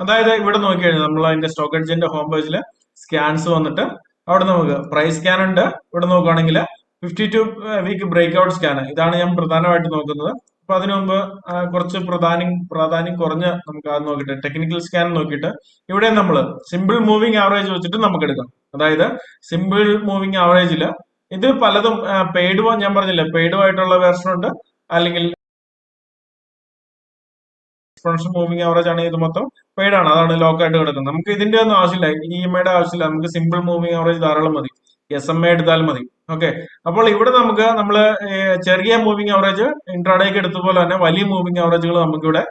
അതായത് ഇവിടെ നോക്കിക്കഴിഞ്ഞാൽ നമ്മൾ അതിന്റെ സ്റ്റോക്ക് എഡ്ജിന്റെ ഹോം പേജിൽ സ്കാൻസ് വന്നിട്ട് അവിടെ നമുക്ക് പ്രൈസ് സ്കാൻ ഉണ്ട്. ഇവിടെ നോക്കുകയാണെങ്കിൽ fifty two week breakout scan ഇതാണ് ഞാൻ പ്രധാനമായിട്ട് നോക്കുന്നത്. അപ്പൊ അതിനു മുമ്പ് കുറച്ച് പ്രധാനം പ്രാധാന്യം കുറഞ്ഞ് നമുക്ക് അത് നോക്കിയിട്ട് ടെക്നിക്കൽ സ്കാൻ നോക്കിയിട്ട് ഇവിടെ നമ്മൾ സിമ്പിൾ മൂവിങ് ആവറേജ് വെച്ചിട്ട് നമുക്ക് എടുക്കാം. അതായത് സിമ്പിൾ മൂവിങ് ആവറേജിൽ ഇത് പലതും പെയ്ഡ് ഞാൻ പറഞ്ഞില്ല പെയ്ഡുമായിട്ടുള്ള വേർഷൻ ഉണ്ട്. അല്ലെങ്കിൽ എക്സ്പോണൻഷ്യൽ മൂവിംഗ് ആവറേജ് ആണ് ഇത് മൊത്തം. പെയ്ഡ് ആണ് അതാണ് ലോക്ക് ആയിട്ട് കിടക്കുന്നത്. നമുക്ക് ഇതിന്റെ ഒന്നും ആവശ്യമില്ല. ഇ എം ഐയുടെ ആവശ്യമില്ല. നമുക്ക് സിമ്പിൾ മൂവിംഗ് ആവറേജ് ധാരാളം മതി. എസ് എം ഐ എടുത്താൽ മതി. ഓക്കെ അപ്പോൾ ഇവിടെ നമുക്ക് നമ്മൾ ചെറിയ മൂവിംഗ് ആവറേജ് ഇൻട്രാഡേക്ക് എടുത്ത പോലെ തന്നെ വലിയ മൂവിംഗ് ആവറേജുകൾ നമുക്ക് ഇവിടെ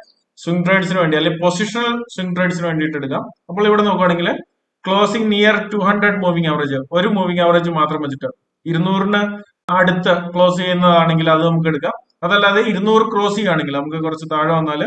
സ്വിംഗ് ട്രേഡ്സിന് വേണ്ടി അല്ലെങ്കിൽ പൊസിഷണൽ സ്വിംഗ് ട്രേഡ്സിന് വേണ്ടിയിട്ട് എടുക്കാം. അപ്പോൾ ഇവിടെ നോക്കുകയാണെങ്കിൽ closing near two hundred moving average ഒരു മൂവിംഗ് ആവറേജ് മാത്രം വെച്ചിട്ട് ഇരുന്നൂറിന് അടുത്ത് ക്ലോസ് ചെയ്യുന്നതാണെങ്കിൽ അത് നമുക്ക് എടുക്കാം. അതല്ലാതെ ഇരുന്നൂറ് ക്രോസ് ചെയ്യുകയാണെങ്കിൽ നമുക്ക് കുറച്ച് താഴെ വന്നാൽ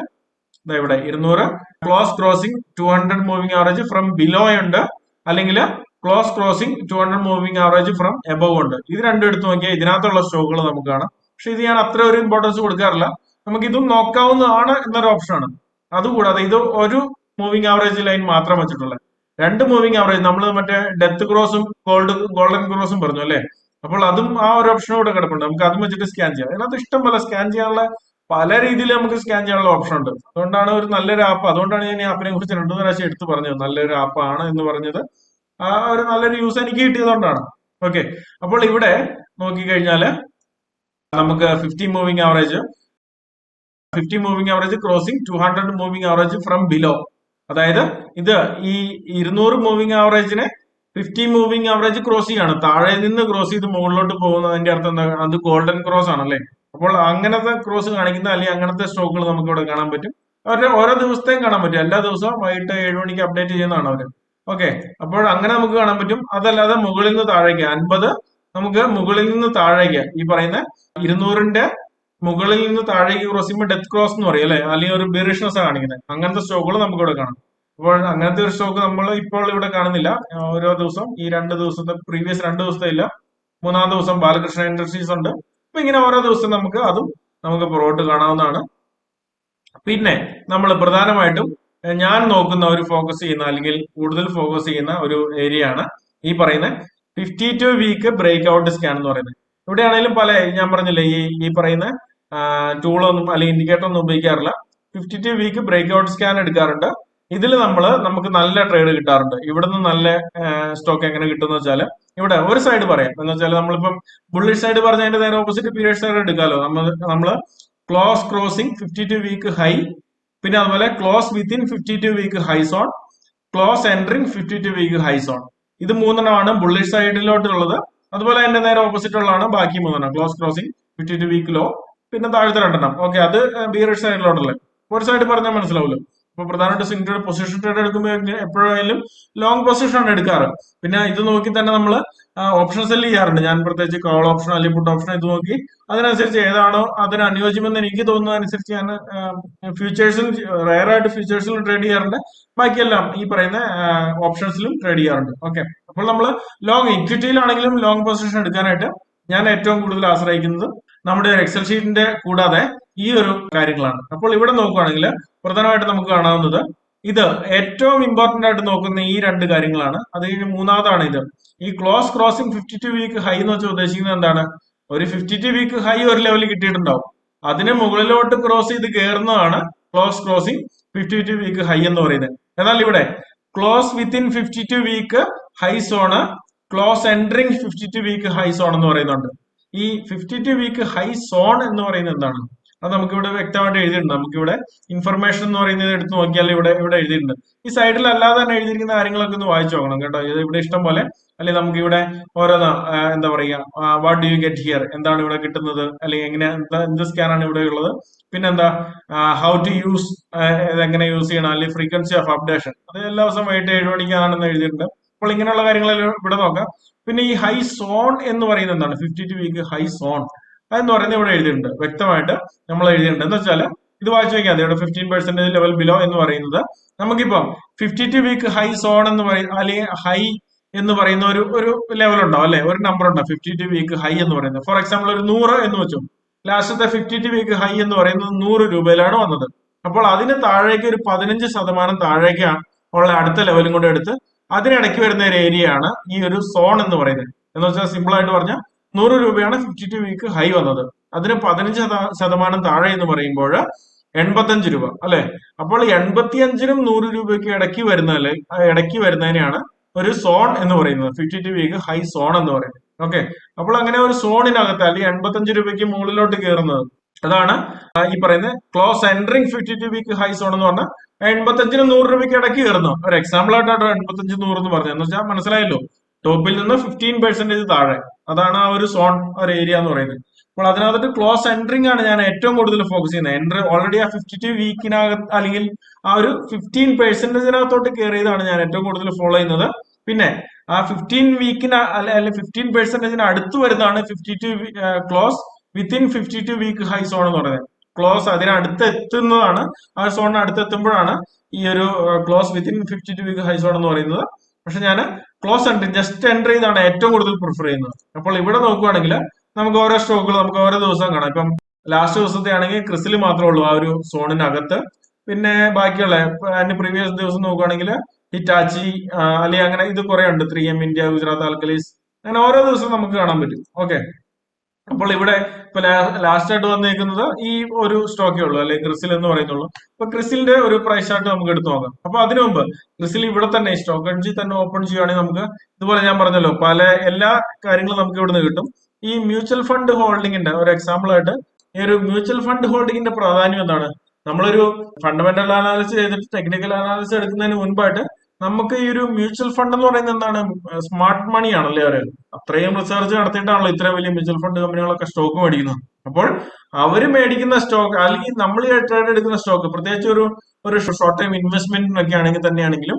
ഇവിടെ ഇരുന്നൂറ്. Close crossing two hundred moving average from below ഉണ്ട്. അല്ലെങ്കിൽ close crossing two hundred moving average from above ഉണ്ട്. ഇത് രണ്ടും എടുത്ത് നോക്കിയാൽ ഇതിനകത്തുള്ള സ്റ്റോക്കുകൾ നമുക്ക് കാണാം. പക്ഷെ ഇത് ഞാൻ അത്ര ഒരു ഇമ്പോർട്ടൻസ് കൊടുക്കാറില്ല. നമുക്ക് ഇതും നോക്കാവുന്നതാണ് എന്നൊരു ഓപ്ഷനാണ് അതുകൂടാതെ ഇത് ഒരു മൂവിംഗ് ആവറേജ് ലൈൻ മാത്രം വെച്ചിട്ടുള്ളത്. രണ്ട് മൂവിംഗ് ആവറേജ് നമ്മൾ മറ്റേ ഡെത്ത് ക്രോസും ഗോൾഡ് ഗോൾഡൻ ക്രോസും പറഞ്ഞു അല്ലേ? അപ്പോൾ അതും ആ ഒരു ഓപ്ഷനും കൂടെ കിടപ്പുണ്ട്. നമുക്ക് അതും വെച്ചിട്ട് സ്കാൻ ചെയ്യാം. അതിനകത്ത് ഇഷ്ടം പോലെ സ്കാൻ ചെയ്യാനുള്ള പല രീതിയിൽ നമുക്ക് സ്കാൻ ചെയ്യാനുള്ള ഓപ്ഷൻ ഉണ്ട്. അതുകൊണ്ടാണ് ഒരു നല്ലൊരു ആപ്പ് അതുകൊണ്ടാണ് ഞാൻ ഈ ആപ്പിനെ കുറിച്ച് രണ്ടു പ്രാവശ്യം എടുത്തു പറഞ്ഞത്. നല്ലൊരു ആപ്പാണ് എന്ന് പറഞ്ഞത്. ആ ഒരു നല്ലൊരു യൂസ് എനിക്ക് കിട്ടിയതുകൊണ്ടാണ് ഓക്കെ അപ്പോൾ ഇവിടെ നോക്കിക്കഴിഞ്ഞാൽ നമുക്ക് fifty moving average fifty moving average crossing two hundred moving average from below അതായത് ഇത് ഈ ഇരുന്നൂറ് മൂവിംഗ് ആവറേജിനെ ഫിഫ്റ്റി മൂവിംഗ് ആവറേജ് ക്രോസ് ചെയ്യാണ് താഴെ നിന്ന് ക്രോസ് ചെയ്ത് മുകളിലോട്ട് പോകുന്നതിന്റെ അർത്ഥം എന്താ? അത് ഗോൾഡൻ ക്രോസ് ആണല്ലേ? അപ്പോൾ അങ്ങനത്തെ ക്രോസ് കാണിക്കുന്ന അല്ലെങ്കിൽ അങ്ങനത്തെ സ്റ്റോക്കുകൾ നമുക്ക് ഇവിടെ കാണാൻ പറ്റും. അവരുടെ ഓരോ ദിവസത്തെയും കാണാൻ പറ്റും. എല്ലാ ദിവസവും വൈകിട്ട് ഏഴ് മണിക്ക് അപ്ഡേറ്റ് ചെയ്യുന്നതാണ് അവർ. ഓക്കെ അപ്പോൾ അങ്ങനെ നമുക്ക് കാണാൻ പറ്റും. അതല്ലാതെ മുകളിൽ നിന്ന് താഴേക്ക് അൻപത് നമുക്ക് മുകളിൽ നിന്ന് താഴേക്ക് ഈ പറയുന്ന ഇരുന്നൂറിന്റെ മുകളിൽ നിന്ന് താഴേക്ക് ക്രോസ് ചെയ്യുമ്പോൾ ഡെത്ത് ക്രോസ് എന്ന് പറയും അല്ലെ? അല്ലെങ്കിൽ ഒരു ബെറിഷ്നസ് കാണിക്കുന്നത്. അങ്ങനത്തെ സ്റ്റോക്കുകൾ നമുക്ക് ഇവിടെ കാണാം. അപ്പോൾ അങ്ങനത്തെ ഒരു സ്റ്റോക്ക് നമ്മൾ ഇപ്പോൾ ഇവിടെ കാണുന്നില്ല. ഓരോ ദിവസം ഈ രണ്ട് ദിവസത്തെ പ്രീവിയസ് രണ്ട് ദിവസത്തെ ഇല്ല. മൂന്നാം ദിവസം ബാലകൃഷ്ണ ഇൻഡസ്ട്രീസ് ഉണ്ട്. അപ്പൊ ഇങ്ങനെ ഓരോ ദിവസം നമുക്ക് അതും നമുക്ക് പുറകോട്ട് കാണാവുന്നതാണ്. പിന്നെ നമ്മൾ പ്രധാനമായിട്ടും ഞാൻ നോക്കുന്ന ഒരു ഫോക്കസ് ചെയ്യുന്ന അല്ലെങ്കിൽ കൂടുതൽ ഫോക്കസ് ചെയ്യുന്ന ഒരു ഏരിയ ആണ് ഈ പറയുന്ന fifty two week breakout scan എന്ന് പറയുന്നത്. ഇവിടെയാണെങ്കിലും പല ഞാൻ പറഞ്ഞില്ലേ ഈ ഈ പറയുന്ന ടൂളൊന്നും അല്ലെങ്കിൽ ഇൻഡിക്കേറ്റർ ഒന്നും ഉപയോഗിക്കാറില്ല. Fifty two week breakout scan എടുക്കാറുണ്ട്. ഇതിൽ നമ്മൾ നമുക്ക് നല്ല ട്രേഡ് കിട്ടാറുണ്ട്. ഇവിടുന്ന് നല്ല സ്റ്റോക്ക് എങ്ങനെ കിട്ടുമെന്ന് വെച്ചാൽ ഇവിടെ ഒരു സൈഡ് പറയാം. എന്ന് വെച്ചാൽ നമ്മളിപ്പം ബുള്ളിഷ് സൈഡ് പറഞ്ഞതിന്റെ നേരെ ഓപ്പോസിറ്റ് പീരിയഡ് സൈഡ് എടുക്കാമല്ലോ നമ്മൾ നമ്മൾ close crossing fifty two week high പിന്നെ അതുപോലെ close within fifty two week high zone close entering fifty two week high zone ഇത് മൂന്നെണ്ണമാണ് ബുള്ളിഷ് സൈഡിലോട്ടുള്ളത് അതുപോലെ അതിന്റെ നേരെ ഓപ്പോസിറ്റ് ഉള്ളതാണ് ബാക്കി മൂന്നെണ്ണം. Close crossing fifty two week low പിന്നെ താഴത്തെ രണ്ടെണ്ണം. ഓക്കെ അത് ബീറിഷ് സൈഡിലോട്ടുള്ളത് ഒരു സൈഡ് പറഞ്ഞാൽ മനസ്സിലാവുമല്ലോ അപ്പൊ പ്രധാനമായിട്ട് സിംഗിൾ ട്രേഡ് പൊസിഷൻ ട്രേഡ് എടുക്കുമ്പോൾ എപ്പോഴായാലും ലോങ് പൊസിഷൻ ആണ് എടുക്കാറ്. പിന്നെ ഇത് നോക്കി തന്നെ നമ്മൾ ഓപ്ഷൻ സെല്ല് ചെയ്യാറുണ്ട്. ഞാൻ പ്രത്യേകിച്ച് കോൾ ഓപ്ഷൻ അല്ലെങ്കിൽ പുട്ട് ഓപ്ഷൻ ഇത് നോക്കി അതിനനുസരിച്ച് ഏതാണോ അതിന് അനുയോജ്യമെന്ന് എനിക്ക് തോന്നുന്ന അനുസരിച്ച് ഞാൻ ഫ്യൂച്ചേഴ്സിൽ റയർ ആയിട്ട് ഫ്യൂച്ചേഴ്സിലും ട്രേഡ് ചെയ്യാറുണ്ട്. ബാക്കിയെല്ലാം ഈ പറയുന്ന ഓപ്ഷൻസിലും ട്രേഡ് ചെയ്യാറുണ്ട്. ഓക്കെ അപ്പോൾ നമ്മൾ ലോങ് ഇക്വിറ്റിയിലാണെങ്കിലും ലോങ് പൊസിഷൻ എടുക്കാനായിട്ട് ഞാൻ ഏറ്റവും കൂടുതൽ ആശ്രയിക്കുന്നത് നമ്മുടെ എക്സൽ ഷീറ്റിന്റെ കൂടാതെ ഈ ഒരു കാര്യങ്ങളാണ്. അപ്പോൾ ഇവിടെ നോക്കുകയാണെങ്കിൽ പ്രധാനമായിട്ട് നമുക്ക് കാണാവുന്നത് ഇത് ഏറ്റവും ഇമ്പോർട്ടന്റ് ആയിട്ട് നോക്കുന്ന ഈ രണ്ട് കാര്യങ്ങളാണ്. അത് കഴിഞ്ഞ് മൂന്നാമതാണ് ഇത്. ഈ close crossing fifty two week high എന്ന് വെച്ചാൽ ഉദ്ദേശിക്കുന്നത് എന്താണ്? ഒരു ഫിഫ്റ്റി ടു വീക്ക് ഹൈ ഒരു ലെവലിൽ കിട്ടിയിട്ടുണ്ടാവും. അതിന് മുകളിലോട്ട് ക്രോസ് ചെയ്ത് കയറുന്നതാണ് close crossing fifty two week high എന്ന് പറയുന്നത്. എന്നാൽ ഇവിടെ close within fifty two week high zone close entering fifty two week high zone എന്ന് പറയുന്നുണ്ട്. ഈ fifty two week high zone എന്ന് പറയുന്നത് എന്താണ്? അത് നമുക്കിവിടെ വ്യക്തമായിട്ട് എഴുതിയിട്ടുണ്ട്. നമുക്ക് ഇവിടെ ഇൻഫർമേഷൻ എന്ന് പറയുന്നത് എടുത്ത് നോക്കിയാൽ ഇവിടെ ഇവിടെ എഴുതിയിട്ടുണ്ട്. ഈ സൈഡിൽ അല്ലാതെ തന്നെ എഴുതിയിരിക്കുന്ന കാര്യങ്ങളൊക്കെ ഒന്ന് വായിച്ചു നോക്കണം കേട്ടോ. ഇത് ഇവിടെ ഇഷ്ടം പോലെ അല്ലെങ്കിൽ നമുക്ക് ഇവിടെ ഓരോന്ന് എന്താ പറയുക what do you get here എന്താണ് ഇവിടെ കിട്ടുന്നത്? അല്ലെങ്കിൽ എങ്ങനെ എന്താ എന്ത് സ്കാനാണ് ഇവിടെ ഉള്ളത്? പിന്നെന്താ ഹൗ ടു യൂസ് എങ്ങനെ യൂസ് ചെയ്യണം? അല്ലെങ്കിൽ ഫ്രീക്വൻസി ഓഫ് അപ്ഡേഷൻ അത് എല്ലാ ദിവസം വൈകിട്ട് ഏഴ് മണിക്കാണെന്ന് എഴുതിയിട്ടുണ്ട്. അപ്പോൾ ഇങ്ങനെയുള്ള കാര്യങ്ങളെല്ലാം ഇവിടെ നോക്കാം. പിന്നെ ഈ ഹൈ സോൺ എന്ന് പറയുന്നത് എന്താണ്? Fifty two week high zone അതെന്ന് പറയുന്നത് ഇവിടെ എഴുതിയിട്ടുണ്ട്. വ്യക്തമായിട്ട് നമ്മൾ എഴുതിയിട്ടുണ്ട്. എന്ന് വെച്ചാൽ ഇത് വായിച്ചു മതി. ഇവിടെ ഫിഫ്റ്റീൻ പെർസെന്റേജ് ലെവൽ ബിലോ എന്ന് പറയുന്നത് നമുക്കിപ്പം fifty two week high zone എന്ന് പറയുന്ന അല്ലെങ്കിൽ ഹൈ എന്ന് പറയുന്ന ഒരു ഒരു ലെവൽ ഉണ്ടാവും അല്ലെ? ഒരു നമ്പർ ഉണ്ടാവും. ഫിഫ്റ്റി ടു വീക്ക് ഹൈ എന്ന് പറയുന്നത്. ഫോർ എക്സാമ്പിൾ ഒരു നൂറ് എന്ന് വെച്ചു. ലാസ്റ്റത്തെ ഫിഫ്റ്റി ടു വീക്ക് ഹൈ എന്ന് പറയുന്നത് നൂറ് രൂപയിലാണ് വന്നത്. അപ്പോൾ അതിന് താഴേക്ക് ഒരു പതിനഞ്ച് ശതമാനം താഴേക്കാണ് ഉള്ള അടുത്ത ലെവലും കൂടെ എടുത്ത് അതിനിടയ്ക്ക് വരുന്ന ഒരു ഏരിയയാണ് ഈ ഒരു സോൺ എന്ന് പറയുന്നത്. എന്ന് വെച്ചാൽ സിമ്പിൾ ആയിട്ട് പറഞ്ഞാൽ നൂറ് രൂപയാണ് ഫിഫ്റ്റി ടു വീക്ക് ഹൈ വന്നത്. അതിന് പതിനഞ്ച് ശത- ശതമാനം താഴെ എന്ന് പറയുമ്പോൾ എൺപത്തഞ്ച് രൂപ അല്ലെ? അപ്പോൾ എൺപത്തിയഞ്ചിനും നൂറ് രൂപയ്ക്ക് ഇടയ്ക്ക് വരുന്ന ഇടയ്ക്ക് വരുന്നതിനെയാണ് ഒരു സോൺ എന്ന് പറയുന്നത്. Fifty two week high zone എന്ന് പറയുന്നത്. ഓക്കെ? അപ്പോൾ അങ്ങനെ ഒരു സോണിനകത്ത് അല്ലെങ്കിൽ എൺപത്തഞ്ച് രൂപയ്ക്ക് മുകളിലോട്ട് കയറുന്നത്. അതാണ് ഈ പറയുന്നത് close entering fifty two week high zone എന്ന് പറഞ്ഞാൽ എൺപത്തഞ്ചിനും നൂറ് രൂപയ്ക്ക് ഇടയ്ക്ക് കയറുന്നു. ഒരു എക്സാമ്പിൾ ആയിട്ടാണ് എൺപത്തഞ്ച് നൂറ് എന്ന് പറഞ്ഞത്. എന്ന് വെച്ചാൽ മനസ്സിലായല്ലോ. ടോപ്പിൽ നിന്ന് ഫിഫ്റ്റീൻ പെർസെന്റേജ് താഴെ. അതാണ് ആ ഒരു സോൺ ഒരു ഏരിയ എന്ന് പറയുന്നത്. അപ്പോൾ അതിനകത്ത് ക്ലോസ് എൻട്രിങ് ആണ് ഞാൻ ഏറ്റവും കൂടുതൽ ഫോക്കസ് ചെയ്യുന്നത്. എൻട്രി ഓൾറെഡി ആ ഫിഫ്റ്റി ടു വീക്കിനകത്ത് അല്ലെങ്കിൽ ആ ഒരു ഫിഫ്റ്റീൻ പെർസെന്റേജിനകത്തോട്ട് കയറിയതാണ് ഞാൻ ഏറ്റവും കൂടുതൽ ഫോളോ ചെയ്യുന്നത്. പിന്നെ ആ ഫിഫ്റ്റീൻ വീക്കിന് അല്ലെ ഫിഫ്റ്റീൻ പെർസെന്റേജിന് അടുത്ത് വരുന്നതാണ് fifty two close within fifty two week high zone എന്ന് പറയുന്നത്. ക്ലോസ് അതിനടുത്ത് എത്തുന്നതാണ് ആ സോണിന് അടുത്ത് എത്തുമ്പോഴാണ് ഈ ഒരു close within fifty two week high zone എന്ന് പറയുന്നത്. പക്ഷെ ഞാൻ ക്ലോസ് എൻട്രി ജസ്റ്റ് എൻട്രി ചെയ്താണ് ഏറ്റവും കൂടുതൽ പ്രിഫർ ചെയ്യുന്നത്. അപ്പോൾ ഇവിടെ നോക്കുവാണെങ്കിൽ നമുക്ക് ഓരോ സ്റ്റോക്കുകൾ നമുക്ക് ഓരോ ദിവസം കാണാം. ഇപ്പം ലാസ്റ്റ് ദിവസത്തെ ആണെങ്കിൽ ക്രിസിൽ മാത്രമേ ഉള്ളൂ ആ ഒരു സോണിനകത്ത് പിന്നെ ബാക്കിയുള്ള അതിന് പ്രീവിയസ് ദിവസം നോക്കുകയാണെങ്കിൽ ഹിറ്റാച്ചി അല്ലെങ്കിൽ അങ്ങനെ ഇത് കുറെ ഉണ്ട്. Three M India Gujarat alkalies. അങ്ങനെ ഓരോ ദിവസവും നമുക്ക് കാണാൻ പറ്റും. ഓക്കെ അപ്പോൾ ഇവിടെ ഇപ്പൊ ലാസ്റ്റ് ആയിട്ട് വന്നേക്കുന്നത് ഈ ഒരു സ്റ്റോക്കേ ഉള്ളൂ അല്ലെങ്കിൽ ക്രിസിൽ എന്ന് പറയുന്നുള്ളൂ. അപ്പൊ ക്രിസിലിന്റെ ഒരു പ്രൈസ് ചാർട്ട് നമുക്ക് എടുത്തു നോക്കാം. അപ്പൊ അതിനു മുമ്പ് ക്രിസിൽ ഇവിടെ തന്നെ സ്റ്റോക്ക് എഡ്ജി തന്നെ ഓപ്പൺ ചെയ്യുകയാണെങ്കിൽ നമുക്ക് ഇതുപോലെ ഞാൻ പറഞ്ഞല്ലോ പല എല്ലാ കാര്യങ്ങളും നമുക്ക് ഇവിടുന്ന് കിട്ടും. ഈ മ്യൂച്വൽ ഫണ്ട് ഹോൾഡിങ്ങിന്റെ ഒരു എക്സാമ്പിൾ ആയിട്ട് ഈ ഒരു മ്യൂച്വൽ ഫണ്ട് ഹോൾഡിംഗിന്റെ പ്രാധാന്യം എന്താണ്? നമ്മളൊരു ഫണ്ടമെന്റൽ അനാലിസിസ് ചെയ്തിട്ട് ടെക്നിക്കൽ അനാലിസിസ് എടുക്കുന്നതിന് മുൻപായിട്ട് നമുക്ക് ഈ ഒരു മ്യൂച്വൽ ഫണ്ട് എന്ന് പറയുന്നത് എന്താണ്? സ്മാർട്ട് മണി ആണല്ലേ അവർ? അത്രയും റിസർച്ച് നടത്തിയിട്ടാണല്ലോ ഇത്രയും വലിയ മ്യൂച്വൽ ഫണ്ട് കമ്പനികളൊക്കെ സ്റ്റോക്ക് മേടിക്കുന്നത്. അപ്പോൾ അവർ മേടിക്കുന്ന സ്റ്റോക്ക് അല്ലെങ്കിൽ നമ്മൾ ട്രേഡ് എടുക്കുന്ന സ്റ്റോക്ക് പ്രത്യേകിച്ച് ഒരു ഒരു ഷോർട്ട് ടൈം ഇൻവെസ്റ്റ്മെന്റിനൊക്കെ ആണെങ്കിൽ തന്നെയാണെങ്കിലും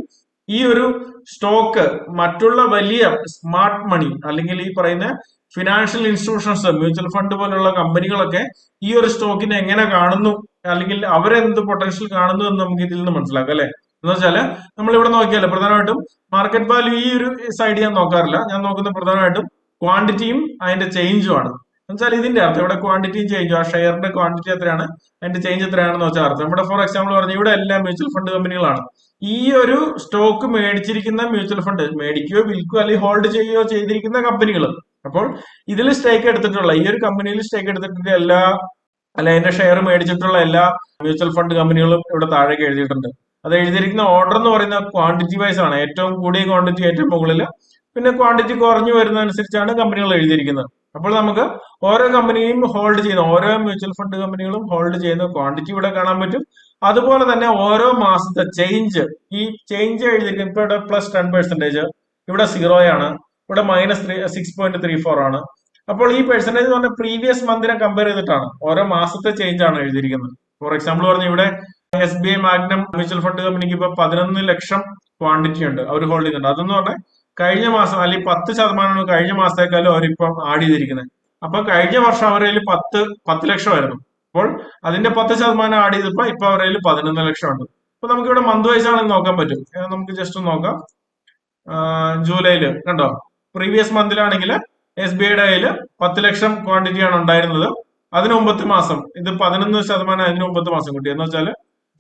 ഈ ഒരു സ്റ്റോക്ക് മറ്റുള്ള വലിയ സ്മാർട്ട് മണി അല്ലെങ്കിൽ ഈ പറയുന്ന ഫിനാൻഷ്യൽ ഇൻസ്റ്റിറ്റ്യൂഷൻസ് മ്യൂച്വൽ ഫണ്ട് പോലുള്ള കമ്പനികളൊക്കെ ഈ ഒരു സ്റ്റോക്കിനെ എങ്ങനെ കാണുന്നു? അല്ലെങ്കിൽ അവരെന്ത് പൊട്ടൻഷ്യൽ കാണുന്നു എന്ന് നമുക്ക് ഇതിൽ നിന്ന് മനസ്സിലാക്കാം അല്ലെ? എന്ന് വെച്ചാൽ നമ്മൾ ഇവിടെ നോക്കിയാലോ പ്രധാനമായിട്ടും മാർക്കറ്റ് വാല്യൂ ഈ ഒരു സൈഡ് ഞാൻ നോക്കാറില്ല. ഞാൻ നോക്കുന്നത് പ്രധാനമായിട്ടും ക്വാണ്ടിറ്റിയും അതിന്റെ ചേഞ്ചും ആണ്. എന്നുവെച്ചാൽ ഇതിന്റെ അർത്ഥം ഇവിടെ ക്വാണ്ടിറ്റിയും ചേഞ്ചും ആ ഷെയറിന്റെ ക്വാണ്ടിറ്റി എത്രയാണ് അതിന്റെ ചേഞ്ച് എത്രയാണെന്ന് വെച്ചാൽ അർത്ഥം. ഇവിടെ ഫോർ എക്സാമ്പിൾ പറഞ്ഞു ഇവിടെ എല്ലാം മ്യൂച്വൽ ഫണ്ട് കമ്പനികളാണ് ഈ ഒരു സ്റ്റോക്ക് മേടിച്ചിരിക്കുന്ന മ്യൂച്വൽ ഫണ്ട് മേടിക്കുകയോ വിൽക്കുകയോ അല്ലെങ്കിൽ ഹോൾഡ് ചെയ്യുകയോ ചെയ്തിരിക്കുന്ന കമ്പനികൾ അപ്പോൾ ഇതിൽ സ്റ്റേക്ക് എടുത്തിട്ടുള്ള ഈ ഒരു കമ്പനിയിൽ സ്റ്റേക്ക് എടുത്തിട്ടുള്ള എല്ലാ അല്ല അതിന്റെ ഷെയർ മേടിച്ചിട്ടുള്ള എല്ലാ മ്യൂച്വൽ ഫണ്ട് കമ്പനികളും ഇവിടെ താഴേക്ക് എഴുതിയിട്ടുണ്ട്. അത് എഴുതിയിരിക്കുന്ന ഓർഡർ എന്ന് പറയുന്ന ക്വാണ്ടിറ്റി വൈസ് ആണ്. ഏറ്റവും കൂടിയ ക്വാണ്ടിറ്റി ഏറ്റവും മുകളിൽ പിന്നെ ക്വാണ്ടിറ്റി കുറഞ്ഞു വരുന്നതനുസരിച്ചാണ് കമ്പനികൾ എഴുതിയിരിക്കുന്നത്. അപ്പോൾ നമുക്ക് ഓരോ കമ്പനിയും ഹോൾഡ് ചെയ്യുന്ന ഓരോ മ്യൂച്വൽ ഫണ്ട് കമ്പനികളും ഹോൾഡ് ചെയ്യുന്ന ക്വാണ്ടിറ്റി ഇവിടെ കാണാൻ പറ്റും. അതുപോലെ തന്നെ ഓരോ മാസത്തെ ചേഞ്ച് ഈ ചേഞ്ച് എഴുതിയിരിക്കുന്നത് ഇപ്പൊ ഇവിടെ പ്ലസ് ടെൻ പെർസെന്റേജ് ഇവിടെ സീറോ ആണ്. ഇവിടെ minus three six point three four ആണ്. അപ്പോൾ ഈ പെർസെന്റേജ് എന്ന് പറഞ്ഞാൽ പ്രീവിയസ് മന്തിനെ കമ്പയർ ചെയ്തിട്ടാണ് ഓരോ മാസത്തെ ചേഞ്ച് ആണ് എഴുതിയിരിക്കുന്നത്. ഫോർ എക്സാമ്പിൾ പറഞ്ഞു ഇവിടെ S B I magnum mutual fund കമ്പനിക്ക് ഇപ്പൊ പതിനൊന്ന് ലക്ഷം ക്വാണ്ടിറ്റി ഉണ്ട്. അവർ ഹോൾഡ് ചെയ്യുന്നുണ്ട്. അതെന്ന് പറഞ്ഞാൽ കഴിഞ്ഞ മാസം അല്ലെങ്കിൽ പത്ത് ശതമാനമാണ് കഴിഞ്ഞ മാസത്തേക്കാളും അവരിപ്പം ആഡ് ചെയ്തിരിക്കുന്നത്. അപ്പൊ കഴിഞ്ഞ വർഷം അവരിൽ പത്ത് പത്ത് ലക്ഷമായിരുന്നു. അപ്പോൾ അതിന്റെ പത്ത് ശതമാനം ആഡ് ചെയ്തപ്പോ ഇപ്പൊ അവരിൽ പതിനൊന്ന് ലക്ഷം ഉണ്ട് അപ്പൊ നമുക്ക് ഇവിടെ മന്ത് വൈസ് ആണെന്ന് നോക്കാൻ പറ്റും. നമുക്ക് ജസ്റ്റ് നോക്കാം. ജൂലൈയിൽ കണ്ടോ? പ്രീവിയസ് മന്തിലാണെങ്കിൽ എസ് ബി ഐയുടെ കയ്യിൽ പത്ത് ലക്ഷം ക്വാണ്ടിറ്റി ആണ് ഉണ്ടായിരുന്നത്. അതിന് മുമ്പത്തെ മാസം ഇത് പതിനൊന്ന് ശതമാനം അതിന് മുമ്പത്തെ മാസം കൂട്ടി. എന്ന് വെച്ചാൽ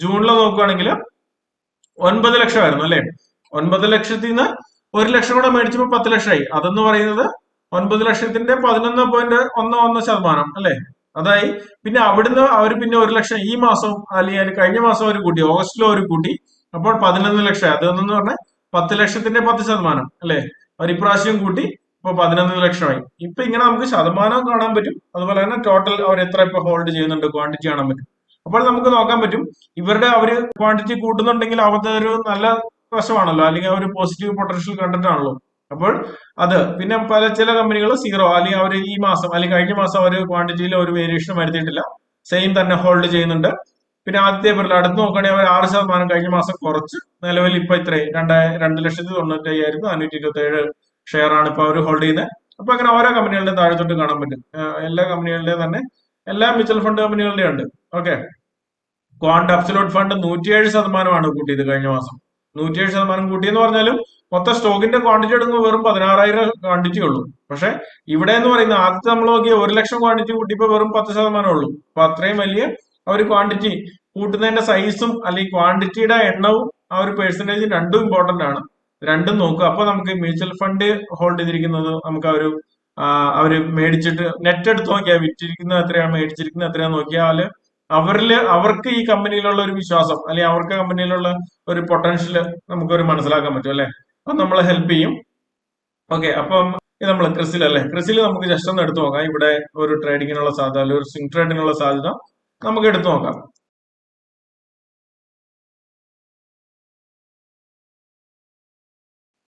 ജൂണിൽ നോക്കുകയാണെങ്കിൽ ഒൻപത് ലക്ഷമായിരുന്നു അല്ലെ? ഒൻപത് ലക്ഷത്തിൽ നിന്ന് ഒരു ലക്ഷം കൂടെ മേടിച്ചപ്പോൾ പത്ത് ലക്ഷമായി. അതെന്ന് പറയുന്നത് ഒൻപത് ലക്ഷത്തിന്റെ പതിനൊന്ന് പോയിന്റ് ഒന്ന് ഒന്ന് ശതമാനം അല്ലെ? അതായി. പിന്നെ അവിടുന്ന് അവർ പിന്നെ ഒരു ലക്ഷം ഈ മാസം അല്ലെങ്കിൽ കഴിഞ്ഞ മാസം അവർ കൂട്ടി ഓഗസ്റ്റിലും അവർ കൂട്ടി. അപ്പോൾ പതിനൊന്ന് ലക്ഷം അതെന്ന് പറഞ്ഞാൽ പത്ത് ലക്ഷത്തിന്റെ പത്ത് ശതമാനം അല്ലെ? അവർ ഇപ്രാവശ്യം കൂട്ടി ഇപ്പൊ പതിനൊന്ന് ലക്ഷമായി. ഇപ്പൊ ഇങ്ങനെ നമുക്ക് ശതമാനം കാണാൻ പറ്റും. അതുപോലെ തന്നെ ടോട്ടൽ അവർ എത്ര ഇപ്പൊ ഹോൾഡ് ചെയ്യുന്നുണ്ട്? ക്വാണ്ടിറ്റി കാണാൻ പറ്റും. അപ്പോൾ നമുക്ക് നോക്കാൻ പറ്റും. ഇവരുടെ അവർ ക്വാണ്ടിറ്റി കൂട്ടുന്നുണ്ടെങ്കിൽ അവരുടെ ഒരു നല്ല വശമാണല്ലോ. അല്ലെങ്കിൽ അവർ പോസിറ്റീവ് പൊട്ടൻഷ്യൽ കണ്ടന്റ് ആണല്ലോ അപ്പോൾ അത്. പിന്നെ പല ചില കമ്പനികൾ സീറോ അല്ലെങ്കിൽ അവർ ഈ മാസം അല്ലെങ്കിൽ കഴിഞ്ഞ മാസം അവർ ക്വാണ്ടിറ്റിയിൽ ഒരു വേരിയേഷൻ വരുത്തിയിട്ടില്ല. സെയിം തന്നെ ഹോൾഡ് ചെയ്യുന്നുണ്ട്. പിന്നെ ആദ്യത്തെ ഏപ്രിൽ അടുത്ത് നോക്കുകയാണെങ്കിൽ അവർ ആറ് ശതമാനം കഴിഞ്ഞ മാസം കുറച്ച്. നിലവിൽ ഇപ്പൊ ഇത്രയും. രണ്ടായി രണ്ട് ലക്ഷത്തി തൊണ്ണൂറ്റി അയ്യായിരത്തി നാനൂറ്റി ഇരുപത്തി ഏഴ് ഷെയർ ആണ് ഇപ്പൊ അവർ ഹോൾഡ് ചെയ്യുന്നത്. അപ്പൊ അങ്ങനെ ഓരോ കമ്പനികളുടെ തൊട്ട് കാണാൻ പറ്റും. എല്ലാ കമ്പനികളുടെയും തന്നെ എല്ലാ മ്യൂച്വൽ ഫണ്ട് കമ്പനികളുടെയും ഉണ്ട്. ഓക്കെ ക്വാണ്ട് അബ്സലൂട്ട് ഫണ്ട് നൂറ്റിയേഴ് ശതമാനമാണ് കൂട്ടിയത് കഴിഞ്ഞ മാസം. നൂറ്റിയേഴ് ശതമാനം കൂട്ടിയെന്ന് പറഞ്ഞാലും മൊത്തം സ്റ്റോക്കിന്റെ ക്വാണ്ടിറ്റി എടുക്കുമ്പോൾ വെറും പതിനാറായിരം ക്വാണ്ടിറ്റി ഉള്ളൂ. പക്ഷെ ഇവിടെ എന്ന് പറയുന്ന ആദ്യത്തെ നമ്മൾ നോക്കിയ ഒരു ലക്ഷം ക്വാണ്ടിറ്റി കൂട്ടിയപ്പോൾ വെറും പത്ത് ശതമാനം ഉള്ളൂ. അപ്പൊ അത്രയും വലിയ ഒരു ക്വാണ്ടിറ്റി കൂട്ടുന്നതിന്റെ സൈസും അല്ലെങ്കിൽ ക്വാണ്ടിറ്റിയുടെ എണ്ണവും ആ ഒരു പേഴ്സന്റേജ് രണ്ടും ഇമ്പോർട്ടന്റ് ആണ്. രണ്ടും നോക്കുക. അപ്പൊ നമുക്ക് മ്യൂച്വൽ ഫണ്ട് ഹോൾഡ് ചെയ്തിരിക്കുന്നത് നമുക്ക് ആ ഒരു ആ, അവർ മേടിച്ചിട്ട് നെറ്റ് എടുത്ത് നോക്കിയാൽ വിറ്റിരിക്കുന്ന എത്രയാണ് മേടിച്ചിരിക്കുന്ന എത്രയാന്ന് നോക്കിയാൽ അവരിൽ അവർക്ക് ഈ കമ്പനിയിലുള്ള ഒരു വിശ്വാസം അല്ലെങ്കിൽ അവർക്ക് കമ്പനിയിലുള്ള ഒരു പൊട്ടൻഷ്യൽ നമുക്കൊരു മനസ്സിലാക്കാൻ പറ്റും അല്ലെ? അപ്പൊ നമ്മൾ ഹെൽപ്പ് ചെയ്യും. ഓക്കെ അപ്പം ഇത് നമ്മൾ ക്രിസിൽ അല്ലെ? ക്രിസിൽ നമുക്ക് ജസ്റ്റ് ഒന്ന് എടുത്തു നോക്കാം. ഇവിടെ ഒരു ട്രേഡിങ്ങിനുള്ള സാധ്യത അല്ലെങ്കിൽ ഒരു സ്വിംഗ് ട്രേഡിങ്ങിനുള്ള സാധ്യത നമുക്ക് എടുത്തു നോക്കാം.